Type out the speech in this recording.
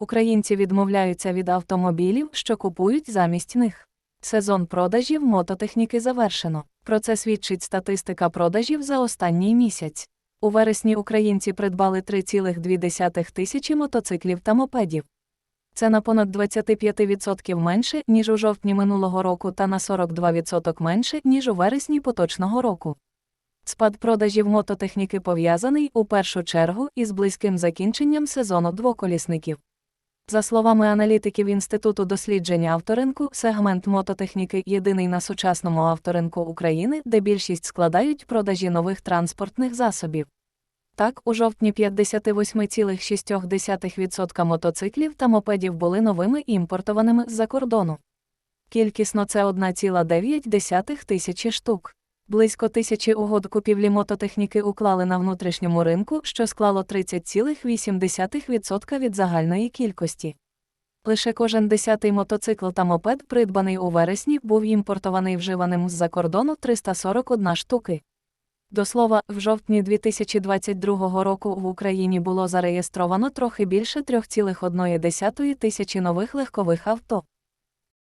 Українці відмовляються від автомобілів, що купують замість них. Сезон продажів мототехніки завершено. Про це свідчить статистика продажів за останній місяць. У вересні українці придбали 3,2 тисячі мотоциклів та мопедів. Це на понад 25% менше, ніж у жовтні минулого року, та на 42% менше, ніж у вересні поточного року. Спад продажів мототехніки пов'язаний у першу чергу із близьким закінченням сезону двоколісників. За словами аналітиків Інституту дослідження авторинку, сегмент мототехніки єдиний на сучасному авторинку України, де більшість складають продажі нових транспортних засобів. Так, у жовтні 58,6% мотоциклів та мопедів були новими імпортованими з-за кордону. Кількісно це 1,9 тисячі штук. Близько тисячі угод купівлі мототехніки уклали на внутрішньому ринку, що склало 30,8% від загальної кількості. Лише кожен десятий мотоцикл та мопед, придбаний у вересні, був імпортований вживаним з-за кордону 341 штуки. До слова, в жовтні 2022 року в Україні було зареєстровано трохи більше 3,1 тисячі нових легкових авто.